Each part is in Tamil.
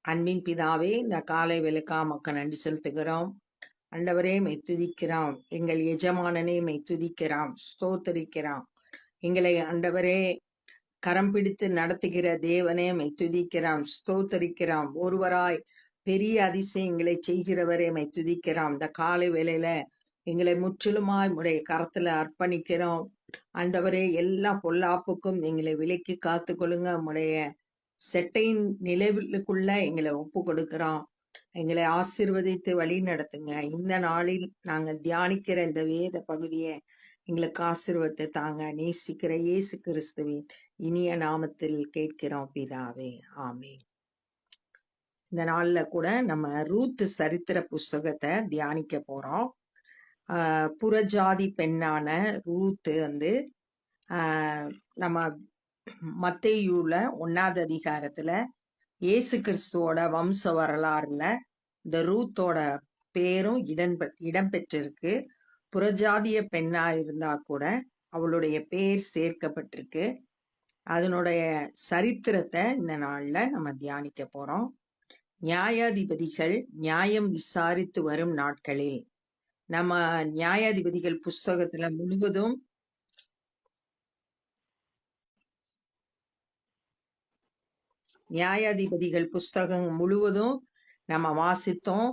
அன்பின் பிதாவே இந்த காலை விளக்கா மக்கள் நன்றி செலுத்துகிறோம். அண்டவரே மெய்த்துதிக்கிறோம். எங்கள் எஜமானனே மெய்த்துதிக்கிறோம். ஸ்தோத்தரிக்கிறோம். எங்களை அண்டவரே கரம் பிடித்து நடத்துகிற தேவனே மெய்த்துதிக்கிறோம். ஸ்தோத்தரிக்கிறோம். ஒருவராய் பெரிய அதிசயங்களை செய்கிறவரே மெய்த்துதிக்கிறோம். இந்த காலை வேளையில எங்களை முற்றிலுமாய் முறை கரத்துல அர்ப்பணிக்கிறோம். ஆண்டவரே எல்லா பொல்லாப்புக்கும் எங்களை விலக்கி காத்துக்கொள்ளுங்க. உடைய செட்டையின் நிலவுக்குள்ள எங்களை ஒப்பு கொடுக்கிறோம் எங்களை ஆசிர்வதித்து வழி நடத்துங்க. இந்த நாளில் நாங்க தியானிக்கிற இந்த வேத பகுதியை எங்களுக்கு ஆசீர்வத்தை தாங்க. நேசிக்கிற இயேசு கிறிஸ்துவின் இனிய நாமத்தில் கேட்கிறோம் பிதாவே. ஆமே இந்த நாள்ல கூட நம்ம ரூத் சரித்திர புஸ்தகத்தை தியானிக்க போறோம். ஆஹ் புறஜாதி பெண்ணான ரூத் வந்து ஆஹ் நம்ம மத்தையூல ஒன்னாவது அதிகாரத்துல இயேசு கிறிஸ்துவோட வம்ச வரலாறுல இந்த ரூத்தோட பேரும் இடம் இடம்பெற்றிருக்கு புறஜாதிய பெண்ணா இருந்தா கூட அவளுடைய பேர் சேர்க்கப்பட்டிருக்கு. அதனுடைய சரித்திரத்தை இந்த நாள்ல நம்ம தியானிக்க போறோம். நியாயாதிபதிகள் நியாயம் விசாரித்து வரும் நாட்களில் நம்ம நியாயாதிபதிகள் புஸ்தகத்துல முழுவதும் நியாயாதிபதிகள் புஸ்தகம் முழுவதும் நம்ம வாசித்தோம்.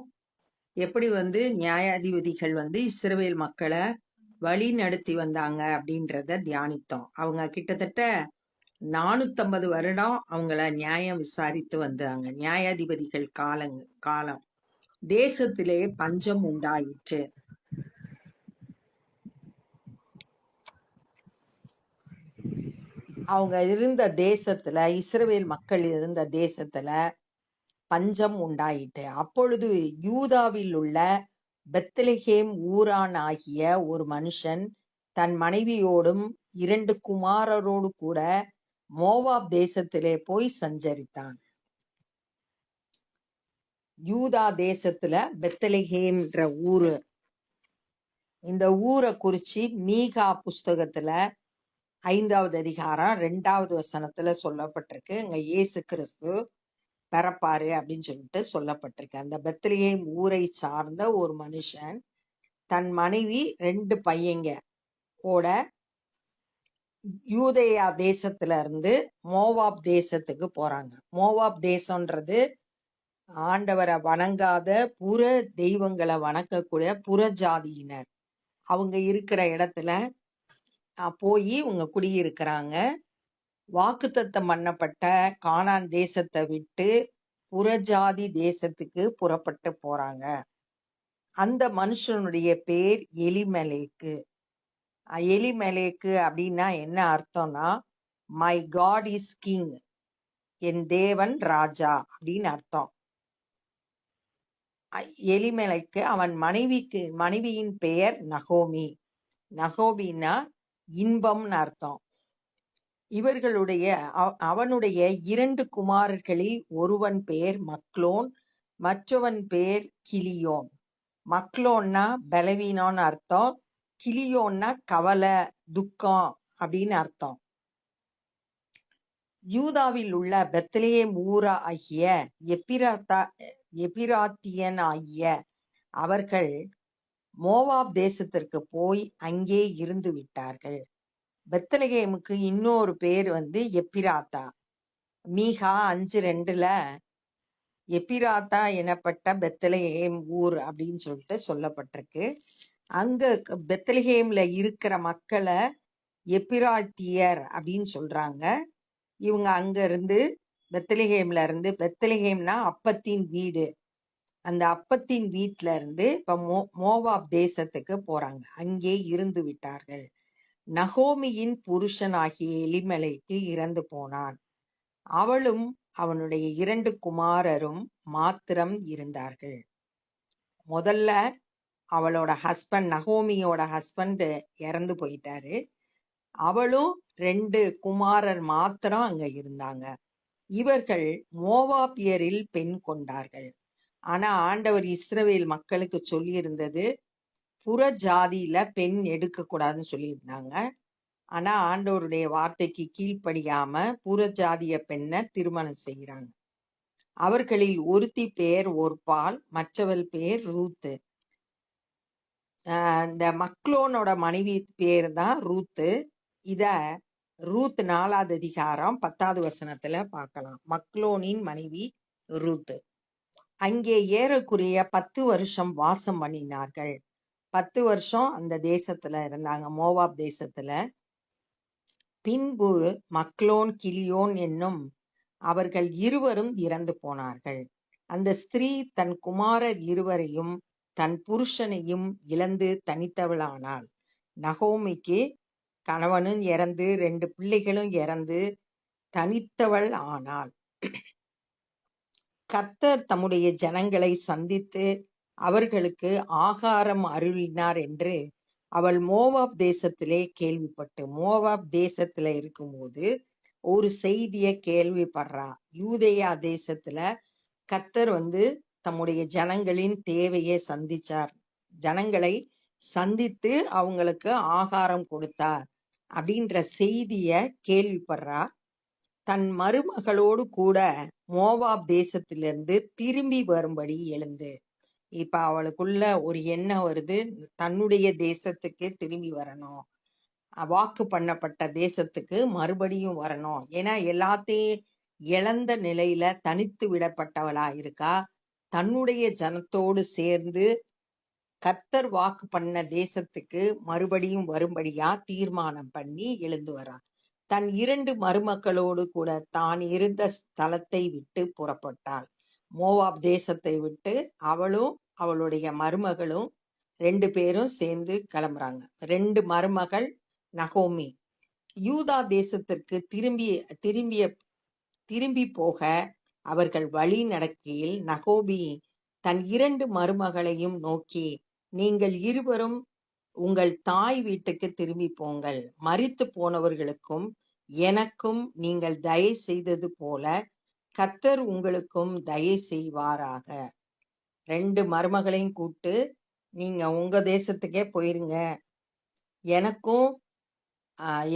எப்படி வந்து நியாயாதிபதிகள் வந்து இஸ்ரவேல் மக்களை வழி நடத்தி வந்தாங்க அப்படின்றத தியானித்தோம். அவங்க கிட்டத்தட்ட நானூத்தம்பது வருடம் அவங்கள நியாயம் விசாரித்து வந்தாங்க. நியாயாதிபதிகள் காலங்க காலம். தேசத்திலே பஞ்சம் உண்டாயிற்று. அவங்க இருந்த தேசத்துல இஸ்ரவேல் மக்கள் இருந்த தேசத்துல பஞ்சம் உண்டாயிட்டு அப்பொழுது யூதாவில் உள்ள பெத்லஹேம் ஊரான் ஆகிய ஒரு மனுஷன் தன் மனைவியோடும் இரண்டு குமாரரோடு கூட மோவாப் தேசத்திலே போய் சஞ்சரித்தான். யூதா தேசத்துல பெத்தலஹேம்ன்ற ஊரு. இந்த ஊரை குறிச்சு மீகா புஸ்தகத்துல ஐந்தாவது அதிகாரம் ரெண்டாவது வசனத்துல சொல்லப்பட்டிருக்கு. இங்க இயேசு கிறிஸ்து பிறப்பாரு அப்படின்னு சொல்லிட்டு சொல்லப்பட்டிருக்கு. அந்த பெத்லகேம் ஊரை சார்ந்த ஒரு மனுஷன் தன் மனைவி ரெண்டு பையங்க கூட யூதேயா தேசத்துல இருந்து மோவாப் தேசத்துக்கு போறாங்க. மோவாப் தேசம்ன்றது ஆண்டவரை வணங்காத புற தெய்வங்களை வணக்கக்கூடிய புற ஜாதியினர். அவங்க இருக்கிற இடத்துல போய் இவங்க குடியிருக்கிறாங்க வாக்குத்தத்தம் பண்ணப்பட்ட கானான் தேசத்தை விட்டு புறஜாதி தேசத்துக்கு புறப்பட்டு போறாங்க. அந்த மனுஷனுடைய பேர் எலிமலேக்கு. எலிமலேக்கு அப்படின்னா என்ன அர்த்தம்னா மை காட் இஸ் கிங் என் தேவன் ராஜா அப்படின்னு அர்த்தம். எலிமலைக்கு அவன் மனைவிக்கு மனைவியின் பெயர் நகோமி. நகோமின்னா இன்பம்னு அர்த்தம். இவர்களுடைய அவனுடைய இரண்டு குமாரர்களில் ஒருவன் பேர் மக்லோன் மற்றவன் பேர் கிளியோன் மக்லோன்னா பலவீனம்னு அர்த்தம் கிளியோன்னா கவலை துக்கம் அப்படின்னு அர்த்தம். யூதாவில் உள்ள பெத்லேயம் ஊரா ஆகிய எப்பிராத்தா எபிராத்தியன் ஆகிய அவர்கள் மோவாப் தேசத்திற்கு போய் அங்கே இருந்து விட்டார்கள். பெத்தலகேமுக்கு இன்னொரு பேர் வந்து எப்பிராத்தா. மீகா அஞ்சு ரெண்டுல எப்பிராத்தா எனப்பட்ட பெத்தலகேம் ஊர் அப்படின்னு சொல்லிட்டு சொல்லப்பட்டிருக்கு. அங்க பெத்தலகேம்ல இருக்கிற மக்களை எப்பிராத்தியர் அப்படின்னு சொல்றாங்க. இவங்க அங்க இருந்து பெத்தலகேம்ல இருந்து பெத்தலகேம்னா அப்பத்தின் வீடு. அந்த அப்பத்தின் வீட்ல இருந்து இப்ப மோ மோவாப் தேசத்துக்கு போறாங்க. அங்கே இருந்து விட்டார்கள். நகோமியின் புருஷனாகிய எலிமலைக்கு இறந்து போனான். அவளும் அவனுடைய இரண்டு குமாரரும் மாத்திரம் இருந்தார்கள். முதல்ல அவளோட ஹஸ்பண்ட் நகோமியோட ஹஸ்பண்ட் இறந்து போயிட்டாரு. அவளும் ரெண்டு குமாரர் மாத்திரம் அங்க இருந்தாங்க. இவர்கள் மோவாப்பியரில் பெண் கொண்டார்கள். ஆனா ஆண்டவர் இஸ்ரவேல் மக்களுக்கு சொல்லியிருந்தது புற ஜாதியில பெண் எடுக்கக்கூடாதுன்னு சொல்லியிருந்தாங்க. ஆனா ஆண்டவருடைய வார்த்தைக்கு கீழ்ப்படியாம புற ஜாதிய பெண்ணை திருமணம் செய்கிறாங்க. அவர்களில் ஒருத்தி பேர் ஒர்பால் மற்றவள் பேர் ரூத்து. இந்த மக்லோனோட மனைவி பேர் தான் ரூத்து. இத ரூத் நாலாவது அதிகாரம் பத்தாவது வசனத்துல பார்க்கலாம். மக்லோனின் மனைவி ரூத்து. அங்கே ஏறக்குறைய பத்து வருஷம் வாசம் பண்ணினார்கள். பத்து வருஷம் அந்த தேசத்துல இருந்தாங்க மோவாப் தேசத்துல. பின்பு மக்லோன் கிளியோன் என்னும் அவர்கள் இருவரும் இறந்து போனார்கள். அந்த ஸ்திரீ தன் குமாரர் இருவரையும் தன் புருஷனையும் இழந்து தனித்தவளானாள். நகோமிக்கு கணவனும் இறந்து ரெண்டு பிள்ளைகளும் இறந்து தனித்தவள் ஆனாள். கர்த்தர் தம்முடைய ஜனங்களை சந்தித்து அவர்களுக்கு ஆகாரம் அருளினார் என்று அவள் மோவாப் தேசத்திலே கேள்விப்பட்டு மோவாப் தேசத்துல இருக்கும்போது ஒரு செய்திய கேள்விப்படுறா. யூதேயா தேசத்துல கத்தர் வந்து தம்முடைய ஜனங்களின் தேவையை சந்திச்சார். ஜனங்களை சந்தித்து அவங்களுக்கு ஆகாரம் கொடுத்தார் அப்படின்ற செய்திய கேள்விப்படுறா. தன் மருமகளோடு கூட மோவாப் தேசத்திலிருந்து திரும்பி வரும்படி எழுந்து. இப்ப அவளுக்குள்ள ஒரு எண்ணம் வருது. தன்னுடைய தேசத்துக்கு திரும்பி வரணும். வாக்கு பண்ணப்பட்ட தேசத்துக்கு மறுபடியும் வரணும். ஏன்னா எல்லாத்தையும் இழந்த நிலையில தனித்து விடப்பட்டவளா இருக்கா? தன்னுடைய ஜனத்தோடு சேர்ந்து கர்த்தர் வாக்கு பண்ண தேசத்துக்கு மறுபடியும் வரும்படியா தீர்மானம் பண்ணி எழுந்து வரான். தன் இரண்டு மருமக்களோடு கூட தான் இருந்த ஸ்தலத்தை விட்டு புறப்பட்டாள். மோவாப் தேசத்தை விட்டு அவளும் அவளுடைய மருமகளும் ரெண்டு பேரும் சேர்ந்து கிளம்புறாங்க. ரெண்டு மருமகள் நகோமி. யூதா தேசத்திற்கு திரும்பிய திரும்பிய திரும்பி போக அவர்கள் வழி நடக்கையில் நகோபி தன் இரண்டு மருமகளையும் நோக்கி நீங்கள் இருவரும் உங்கள் தாய் வீட்டுக்கு திரும்பி போங்கள். மறித்து போனவர்களுக்கும் எனக்கும் நீங்கள் தயை செய்தது போல கத்தர் உங்களுக்கும் தயை செய்வாராக. ரெண்டு மருமகளையும் கூப்பிட்டு நீங்க உங்க தேசத்துக்கே போயிருங்க. எனக்கும்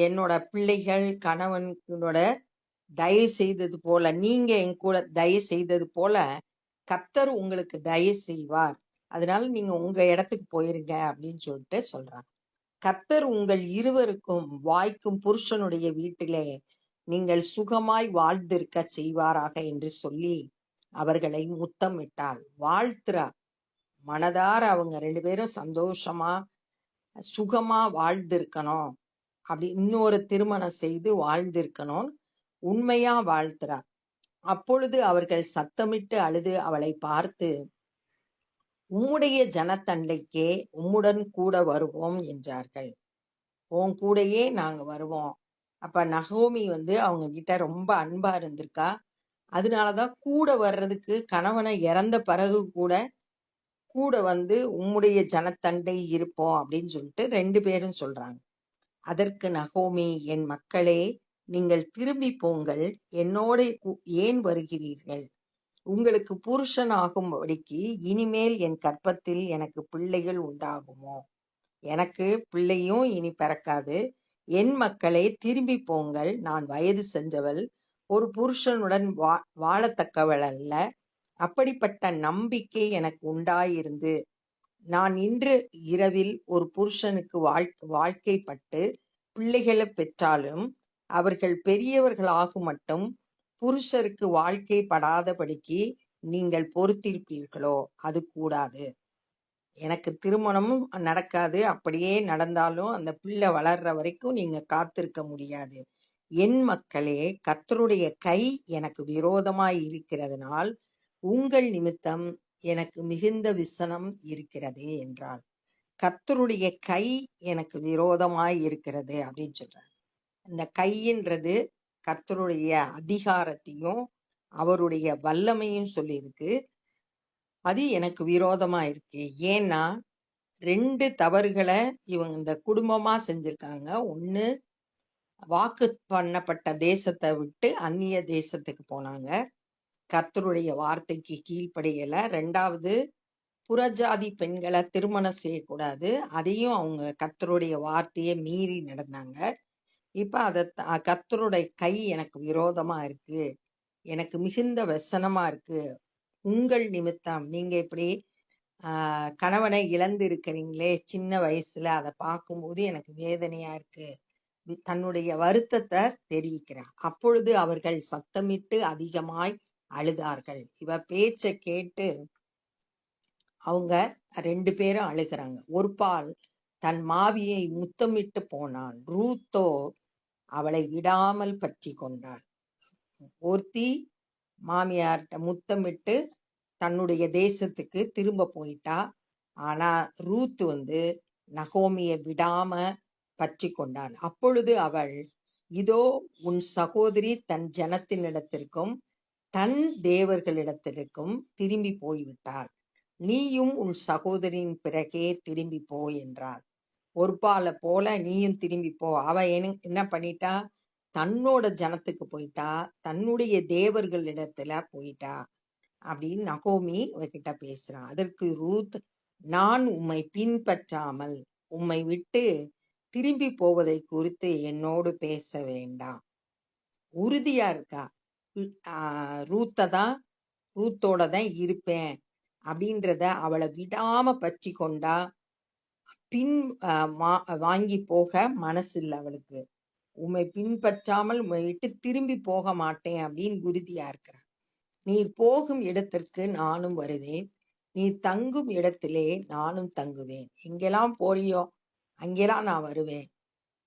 என்னோட பிள்ளைகள் கணவனோட தயவு செய்தது போல நீங்க என் கூட தயவு செய்தது போல கத்தர் உங்களுக்கு தயவு செய்வார். அதனால நீங்க உங்க இடத்துக்கு போயிருங்க அப்படின்னு சொல்லிட்டு சொல்றாங்க. கத்தர் உங்கள் இருவருக்கும் வாய்க்கும் புருஷனுடைய வீட்டிலே நீங்கள் சுகமாய் வாழ்ந்திருக்க செய்வாராக என்று சொல்லி அவர்களை முத்தமிட்டாள் வாழ்த்துறா. மனதார அவங்க ரெண்டு பேரும் சந்தோஷமா சுகமா வாழ்ந்திருக்கணும். அப்படி இன்னொரு திருமணம் செய்து வாழ்ந்திருக்கணும் உண்மையா வாழ்த்துறா. அப்பொழுது அவர்கள் சத்தமிட்டு அழுது அவளை பார்த்து உம்முடைய ஜனத்தண்டைக்கே உம்முடன் கூட வருவோம் என்றார்கள். உன் கூடயே நாங்க வருவோம். அப்ப நகோமி வந்து அவங்க கிட்ட ரொம்ப அன்பா இருந்திருக்கா? அதனாலதான் கூட வர்றதுக்கு கணவனை இறந்த பிறகு கூட கூட வந்து உம்முடைய ஜனத்தண்டை இருப்போம் அப்படின்னு சொல்லிட்டு ரெண்டு பேரும் சொல்றாங்க. அதற்கு நகோமி என் மக்களே நீங்கள் திரும்பி போங்கள். என்னோட ஏன் வருகிறீர்கள்? உங்களுக்கு புருஷன் ஆகும்படிக்கு இனிமேல் என் கற்பத்தில் எனக்கு பிள்ளைகள் உண்டாகுமோ? எனக்கு பிள்ளையும் இனி பிறக்காது. என் மக்களே திரும்பி போங்கள். நான் வயது சென்றவள். ஒரு புருஷனுடன் வா வாழத்தக்கவள் அல்ல. அப்படிப்பட்ட நம்பிக்கை எனக்கு உண்டாயிருந்து நான் இன்று இரவில் ஒரு புருஷனுக்கு வாழ் வாழ்க்கைப்பட்டு பிள்ளைகளை பெற்றாலும் அவர்கள் பெரியவர்களாகும் மட்டும் புருஷருக்கு வாழ்க்கைப்படாதபடிக்கு நீங்கள் பொறுத்திருப்பீர்களோ? அது கூடாது. எனக்கு திருமணமும் நடக்காது. அப்படியே நடந்தாலும் அந்த பிள்ளை வளர்ற வரைக்கும் நீங்க காத்திருக்க முடியாது. என் மக்களே கத்தருடைய கை எனக்கு விரோதமாய் இருக்கிறதுனால் உங்கள் நிமித்தம் எனக்கு மிகுந்த விசனம் இருக்கிறது என்றாள் கத்தருடைய கை எனக்கு விரோதமாய் இருக்கிறது அப்படின்னு சொல்றார். இந்த கையின்றது கர்த்தருடைய அதிகாரத்தையும் அவருடைய வல்லமையும் சொல்லியிருக்கு. அது எனக்கு விரோதமா இருக்கு. ஏன்னா ரெண்டு தவறுகளை இவங்க இந்த குடும்பமா செஞ்சிருக்காங்க. ஒன்று வாக்கு பண்ணப்பட்ட தேசத்தை விட்டு அந்நிய தேசத்துக்கு போனாங்க. கர்த்தருடைய வார்த்தைக்கு கீழ்ப்படியல. ரெண்டாவது புறஜாதி பெண்களை திருமணம் செய்யக்கூடாது. அதையும் அவங்க கர்த்தருடைய வார்த்தையை மீறி நடந்தாங்க. இப்போ அதை த- கை எனக்கு விரோதமா இருக்கு. எனக்கு மிகுந்த வசனமாக இருக்கு. உங்கள் நிமித்தம் நீங்க இப்படி ஆஹ், கணவனை இழந்து இருக்கிறீங்களே சின்ன வயசுல அதை பார்க்கும்போது எனக்கு வேதனையா இருக்கு. தன்னுடைய வருத்தத்தை தெரிவிக்கிறார். அப்பொழுது அவர்கள் சத்தமிட்டு அதிகமாய் அழுதார்கள். இவ பேச்சை கேட்டு அவங்க ரெண்டு பேரும் அழுகிறாங்க. ஒரு பால் தன் மாவியை முத்தமிட்டு போனான். ரூத்தோ அவளை விடாமல் பற்றி கொண்டாள். ஒருத்தி மாமியார்கிட்ட முத்தமிட்டு தன்னுடைய தேசத்துக்கு திரும்ப போயிட்டா. ஆனா ரூத் வந்து நகோமியை விடாம பற்றி கொண்டாள். அப்பொழுது அவள் இதோ உன் சகோதரி தன் ஜனத்தினிடத்திற்கும் தன் தேவர்களிடத்திற்கும் திரும்பி போய்விட்டாள். நீயும் உன் சகோதரியின் பிறகே திரும்பி போ என்றாள். ஒருபால போல நீயும் திரும்பி போ. அவ என்ன என்ன பண்ணிட்டா? தன்னோட ஜனத்துக்கு போயிட்டா. தன்னுடைய தேவர்களிடத்துல போயிட்டா. அப்படின்னு நகோமி அவகிட்ட பேசுறான் அதற்கு ரூத் நான் உம்மை பின்பற்றாமல் உம்மை விட்டு திரும்பி போவதை குறித்து என்னோடு பேச வேண்டாம். உறுதியா இருக்கா? ரூத்தை தான் ரூத்தோட தான் இருப்பேன். அப்படின்றத அவளை விடாம பற்றி கொண்டா பின் மா- வாங்கி போக மனசு இல்லை அவளுக்கு. உம்மை பின்பற்றாமல் உண்மை விட்டு திரும்பி போக மாட்டேன் அப்படின்னு உறுதியா இருக்கிறான் நீ போகும் இடத்திற்கு நானும் வருவேன். நீ தங்கும் இடத்திலே நானும் தங்குவேன். எங்கெல்லாம் போறியோ அங்கெல்லாம் நான் வருவேன்.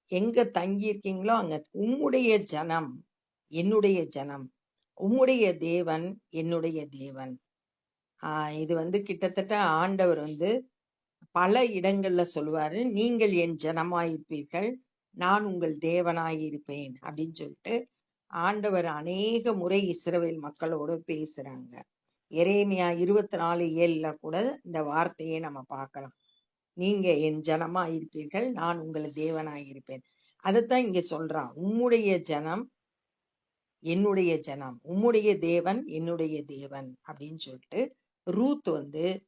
எங்க தங்கியிருக்கீங்களோ அங்க உம்முடைய ஜனம் என்னுடைய ஜனம். உம்முடைய தேவன் என்னுடைய தேவன். ஆஹ் இது வந்து கிட்டத்தட்ட ஆண்டவர் வந்து பல இடங்கள்ல சொல்லுவாரு நீங்கள் என் ஜனமாயிருப்பீர்கள் நான் உங்கள் தேவனாயிருப்பேன் அப்படின்னு சொல்லிட்டு ஆண்டவர் அநேக முறை இஸ்ரவேல் மக்களோட பேசுறாங்க. எரேமியா இருபத்தி நாலு ஏழுல கூட இந்த வார்த்தையை நம்ம பார்க்கலாம். நீங்க என் ஜனமா இருப்பீர்கள் நான் உங்கள் தேவனாயிருப்பேன். அதைத்தான் இங்க சொல்றான் உம்முடைய ஜனம் என்னுடைய ஜனம் உம்முடைய தேவன் என்னுடைய தேவன் அப்படின்னு சொல்லிட்டு ரூத் வந்து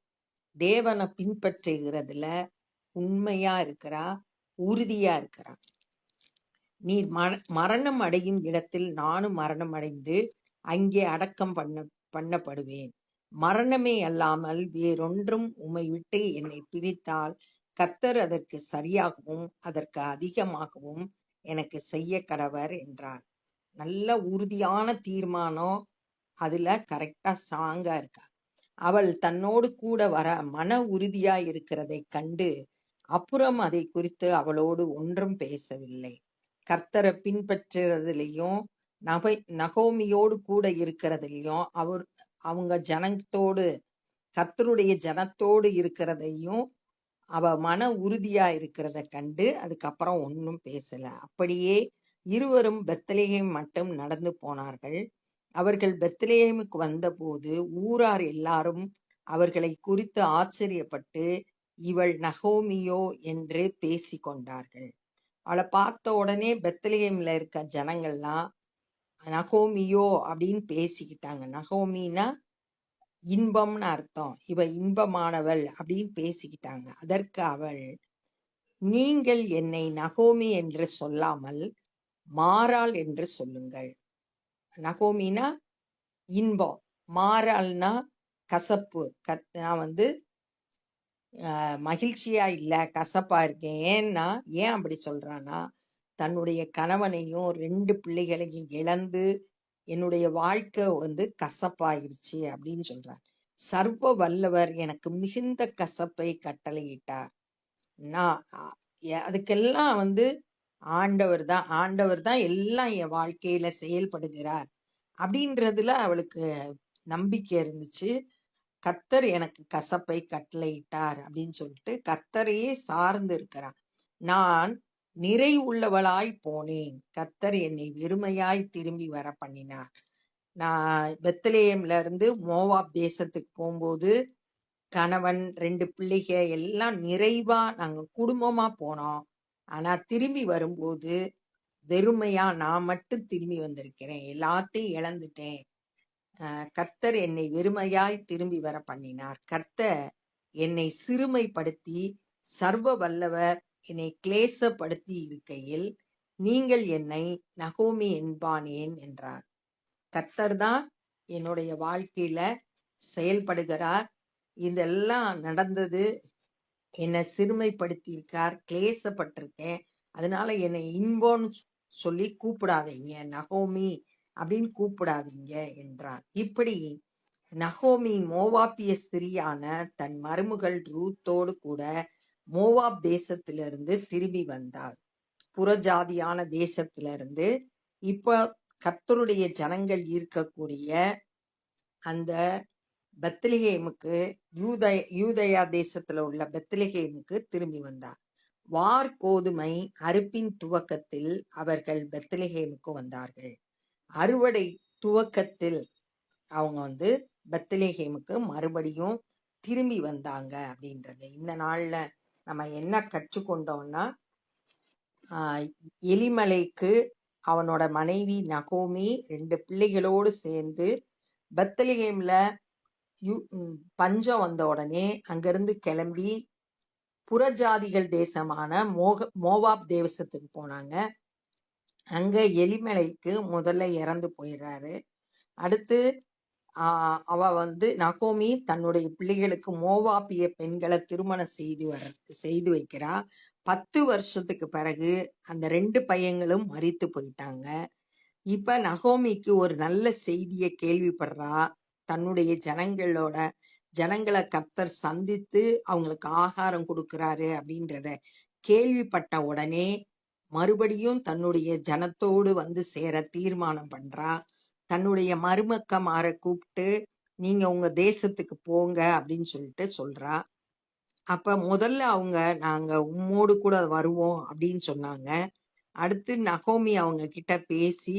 தேவனை பின்பற்றுகிறதுல உண்மையா இருக்கிறா? உறுதியா இருக்கிறா? நீர் மர மரணம் அடையும் இடத்தில் நானும் மரணம் அடைந்து அங்கே அடக்கம் பண்ண பண்ணப்படுவேன். மரணமே அல்லாமல் வேறொன்றும் உம்மை விட்டு என்னை பிரித்தால் கத்தர் அதற்கு சரியாகவும் அதற்கு அதிகமாகவும் எனக்கு செய்ய கடவர் என்றார். நல்ல உறுதியான தீர்மானம். அதுல கரெக்டா ஸ்ட்ராங்கா இருக்கா அவள் தன்னோடு கூட வர மன உறுதியா கண்டு அப்புறம் அதை குறித்து அவளோடு ஒன்றும் பேசவில்லை. கர்த்தரை பின்பற்றுறதுலயும் நகை நகோமியோடு கூட இருக்கிறதுலயும் அவர் அவங்க ஜனத்தோடு கர்த்தருடைய ஜனத்தோடு இருக்கிறதையும் அவ மன உறுதியா இருக்கிறத கண்டு அதுக்கப்புறம் ஒன்றும் பேசல. அப்படியே இருவரும் பெத்லெகேம் மட்டும் நடந்து போனார்கள். அவர்கள் பெத்லேயமுக்கு வந்தபோது ஊரார் எல்லாரும் அவர்களை குறித்து ஆச்சரியப்பட்டு இவள் நகோமியோ என்று பேசி கொண்டார்கள். அவளை பார்த்த உடனே பெத்லெகேம்ல இருக்க ஜனங்கள்லாம் நகோமியோ அப்படின்னு பேசிக்கிட்டாங்க. நகோமினா இன்பம்னு அர்த்தம். இவ இன்பமானவள் அப்படின்னு பேசிக்கிட்டாங்க. அதற்கு அவள் நீங்கள் என்னை நகோமி என்று சொல்லாமல் மாறாள் என்று சொல்லுங்கள். நகோமினா இன்பம். மாறாள்னா கசப்பு. கத் நான் வந்து மகிழ்ச்சியா இல்லை கசப்பா இருக்கேன். ஏன்னா ஏன் அப்படி சொல்றான்னா தன்னுடைய கணவனையும் ரெண்டு பிள்ளைகளையும் இழந்து என்னுடைய வாழ்க்கை வந்து கசப்பாயிருச்சு அப்படின்னு சொல்றார். சர்வ வல்லவர் எனக்கு மிகுந்த கசப்பை கட்டளையிட்டார். நான் அதுக்கெல்லாம் வந்து ஆண்டவர் தான் ஆண்டவர் தான் எல்லாம் என் வாழ்க்கையில செயல்படுகிறார். அப்படின்றதுல அவளுக்கு நம்பிக்கை இருந்துச்சு. கத்தர் எனக்கு கசப்பை கட்டளையிட்டார் அப்படின்னு சொல்லிட்டு கத்தரையே சார்ந்து இருக்கிறான். நான் நிறை உள்ளவளாய் போனேன். கத்தர் என்னை வெறுமையாய் திரும்பி வர பண்ணினார். நான் பெத்லேயம்ல இருந்து மோவாப் தேசத்துக்கு போகும்போது கணவன் ரெண்டு பிள்ளைக எல்லாம் நிறைவா நாங்க குடும்பமா போனோம். ஆனா திரும்பி வரும்போது வெறுமையா நான் மட்டும் திரும்பி வந்திருக்கிறேன். எல்லாத்தையும் இழந்துட்டேன். ஆஹ் கர்த்தர் என்னை வெறுமையாய் திரும்பி வர பண்ணினார். கர்த்தர் என்னை சிறுமைப்படுத்தி சர்வ வல்லவர் என்னை கிளேசப்படுத்தி இருக்கையில் நீங்கள் என்னை நகோமி என்பானேன் என்றார். கர்த்தர் தான் என்னுடைய வாழ்க்கையில செயல்படுகிறார். இதெல்லாம் நடந்தது என்னை சிறுமைப்படுத்தியிருக்கார் கிளேசப்பட்டிருக்கேன். அதனால என்னை இன்போன்னு சொல்லி கூப்பிடாதீங்க நகோமி அப்படின்னு கூப்பிடாதீங்க என்றான். இப்படி நகோமி மோவாப்பிய ஸ்திரியான தன் மருமகள் ரூத்தோடு கூட மோவாப் தேசத்திலிருந்து திரும்பி வந்தாள். புறஜாதியான தேசத்திலிருந்து இப்ப கத்தருடைய ஜனங்கள் இருக்கக்கூடிய அந்த பெத்லிஹேமுக்கு யூத யூதயா தேசத்துல உள்ள பெத்லிஹேமுக்கு திரும்பி வந்தார். வார் கோதுமை அறுப்பின் துவக்கத்தில் அவர்கள் பெத்லிஹேமுக்கு வந்தார்கள். அறுவடை துவக்கத்தில் அவங்க வந்து பெத்லிஹேமுக்கு மறுபடியும் திரும்பி வந்தாங்க அப்படின்றது. இந்த நாள்ல நம்ம என்ன கற்றுக்கொண்டோம்னா ஆஹ் எலிமலைக்கு அவனோட மனைவி நகோமி ரெண்டு பிள்ளைகளோடு சேர்ந்து பெத்தலிகேம்ல யூ பஞ்சம் வந்த உடனே அங்கிருந்து கிளம்பி புறஜாதிகள் தேசமான மோக மோவாப் தேவசத்துக்கு போனாங்க. அங்க எலிமலைக்கு முதல்ல இறந்து போயிடுறாரு. அடுத்து அவ வந்து நகோமி தன்னுடைய பிள்ளைகளுக்கு மோவாப்பிய பெண்களை திருமணம் செய்து வர செய்து வைக்கிறா. பத்து வருஷத்துக்கு பிறகு அந்த ரெண்டு பையங்களும் மறித்து போயிட்டாங்க. இப்ப நகோமிக்கு ஒரு நல்ல செய்தியை கேள்விப்படுறா. தன்னுடைய ஜனங்களோட ஜனங்களை கத்தர் சந்தித்து அவங்களுக்கு ஆகாரம் கொடுக்கிறாரு அப்படின்றத கேள்விப்பட்ட உடனே மறுபடியும் தன்னுடைய ஜனத்தோடு வந்து சேர தீர்மானம் பண்றா. தன்னுடைய மருமக்கமார கூப்பிட்டு நீங்க உங்க தேசத்துக்கு போங்க அப்படின்னு சொல்லிட்டு சொல்றா. அப்ப முதல்ல அவங்க நாங்க உம்மோடு கூட வருவோம் அப்படின்னு சொன்னாங்க. அடுத்து நகோமி அவங்க கிட்ட பேசி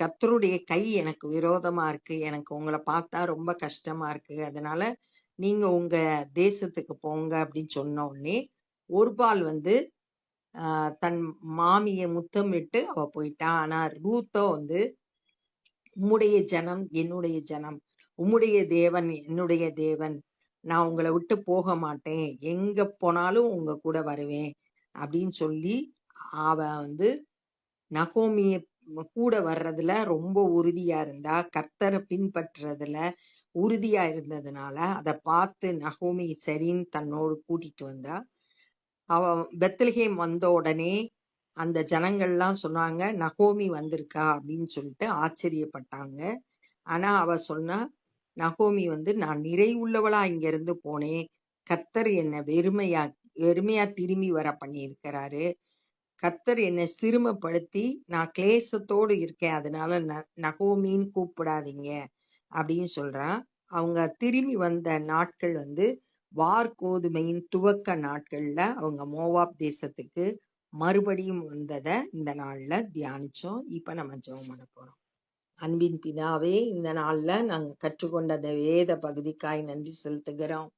கத்தருடைய கை எனக்கு விரோதமா இருக்கு. எனக்கு உங்களை பார்த்தா ரொம்ப கஷ்டமா இருக்கு. அதனால நீங்க உங்க தேசத்துக்கு போங்க அப்படின்னு சொன்ன உடனே ஒரு பால் வந்து தன் மாமியை முத்தமிட்டு அவ போயிட்டான் ஆனா ரூத்தோ வந்து உம்முடைய ஜனம் என்னுடைய ஜனம். உம்முடைய தேவன் என்னுடைய தேவன். நான் உங்களை விட்டு போக மாட்டேன். எங்க போனாலும் உங்க கூட வருவேன். அப்படின்னு சொல்லி அவ வந்து நகோமியை கூட வர்றதுல ரொம்ப உறுதியா இருந்தா கர்த்தரை பின்பற்றுறதுல உறுதியா இருந்ததுனால அதை பார்த்து நகோமி சரின்னு தன்னோடு கூட்டிட்டு வந்தா அவ பெத்லஹேம் வந்த உடனே அந்த ஜனங்கள்லாம் சொன்னாங்க நகோமி வந்திருக்கா? அப்படின்னு சொல்லிட்டு ஆச்சரியப்பட்டாங்க. ஆனா அவ சொன்னா நகோமி வந்து நான் நிறைவுள்ளவளா இங்க இருந்து போனேன். கத்தர் என்னை வெறுமையா வெறுமையா திரும்பி வர பண்ணியிருக்கிறாரு. கத்தர் என்னை சிறுமப்படுத்தி நான் கிளேசத்தோடு இருக்கேன். அதனால ந நகோமின்னு கூப்பிடாதீங்க அப்படின்னு சொல்றான். அவங்க திரும்பி வந்த நாட்கள் வந்து வார் கோதுமையின் துவக்க நாட்கள்ல அவங்க மோவாப் தேசத்துக்கு மறுபடியும் வந்ததை இந்த நாள்ல தியானிச்சோம். இப்ப நம்ம ஜெபம் பண்ண போறோம். அன்பின் பிதாவே இந்த நாள்ல நாங்க கற்றுக்கொண்ட அந்த வேத பகுதிக்காய் நன்றி செலுத்துகிறோம்.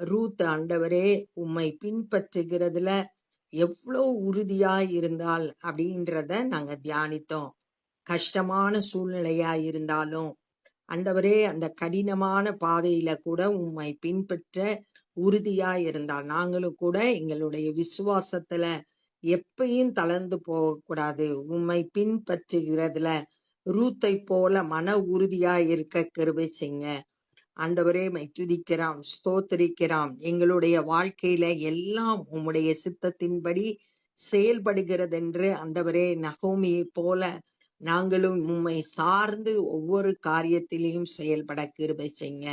ரூத் ஆண்டவரே உம்மை பின்பற்றுகிறதுல எவ்வளோ உறுதியா இருந்தால் அப்படின்றத நாங்க தியானித்தோம். கஷ்டமான சூழ்நிலையா இருந்தாலும் அண்டவரே அந்த கடினமான பாதையில கூட உம்மை பின்பற்ற உறுதியா இருந்தால் நாங்களும் கூட எங்களுடைய விசுவாசத்துல எப்பயும் தளர்ந்து போகக்கூடாது. உம்மை பின்பற்றுகிறதுல ரூத்தை போல மன உறுதியா இருக்க கிருபை செய்யுங்க. ஆண்டவரே மை துதிக்கிறோம் ஸ்தோத்தரிக்கிறோம் எங்களுடைய வாழ்க்கையில எல்லாம் உம்முடைய சித்தத்தின்படி செயல்படுகிறதென்று ஆண்டவரே நகோமியை போல நாங்களும் உம்மை சார்ந்து ஒவ்வொரு காரியத்திலையும் செயல்பட கிருபை செய்யுங்க.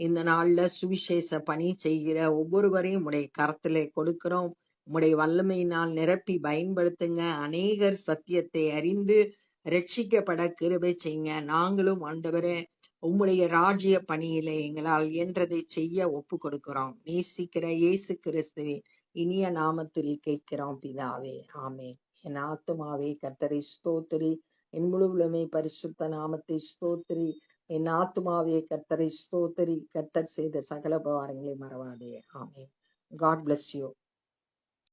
இந்த நாள்ல சுவிசேஷ பணி செய்கிற ஒவ்வொருவரையும் உடைய கரத்திலே கொடுக்கிறோம். உம்முடைய வல்லமையினால் நிரப்பி பயன்படுத்துங்க. அநேகர் சத்தியத்தை அறிந்து ரட்சிக்கப்பட கிருபை செய்யுங்க. நாங்களும் ஆண்டவரே உம்முடைய ராஜ்ய பணியிலே எங்களால் இயன்றதை செய்ய ஒப்பு கொடுக்கிறோம். நேசிக்கிற இயேசு கிறிஸ்துவின் இனிய நாமத்தில் கேட்கிறோம் பிதாவே. ஆமே என் ஆத்துமாவே கத்தரை ஸ்தோத்திரி. என் முழுவலுமே பரிசுத்த நாமத்தை ஸ்தோத்திரி. என் ஆத்துமாவே கத்தரை ஸ்தோத்திரி. கத்தர் செய்த சகல உபகாரங்களை மறவாதே. ஆமே காட் பிளஸ் யூ